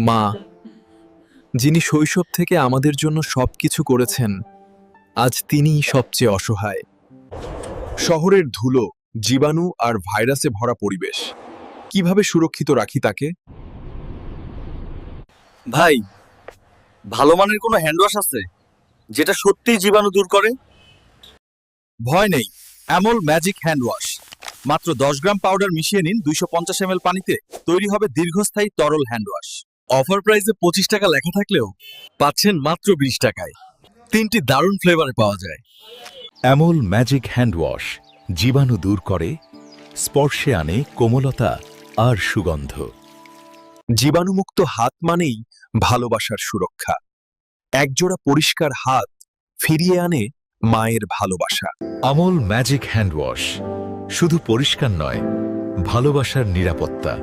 মা যিনি শৈশব থেকে আমাদের জন্য সব কিছু করেছেন আজ তিনিই সবচেয়ে অসহায়। শহরের ধুলো জীবাণু আর ভাইরাসে ভরা পরিবেশ কীভাবে সুরক্ষিত রাখি তাকে? ভাই ভালো মানের কোনো হ্যান্ডওয়াশ আছে যেটা সত্যিই জীবাণু দূর করে? ভয় নেই অ্যামল ম্যাজিক হ্যান্ডওয়াশ। মাত্র দশ গ্রাম পাউডার মিশিয়ে নিন দুইশো পঞ্চাশ এম পানিতে তৈরি হবে দীর্ঘস্থায়ী তরল হ্যান্ড ওয়াশ অফার প্রাইসে পঁচিশ টাকা লেখা থাকলেও পাচ্ছেন মাত্র বিশ টাকায়। তিনটি দারুণ ফ্লেভারে পাওয়া যায়। অ্যামোল ম্যাজিক হ্যান্ড ওয়াশ জীবাণু দূর করে স্পর্শে আনে কোমলতা আর সুগন্ধ। জীবাণুমুক্ত হাত মানেই ভালোবাসার সুরক্ষা। একজোড়া পরিষ্কার হাত ফিরিয়ে আনে মায়ের ভালোবাসা। আমল ম্যাজিক হ্যান্ড ওয়াশ শুধু পরিষ্কার নয় ভালোবাসার নিরাপত্তা।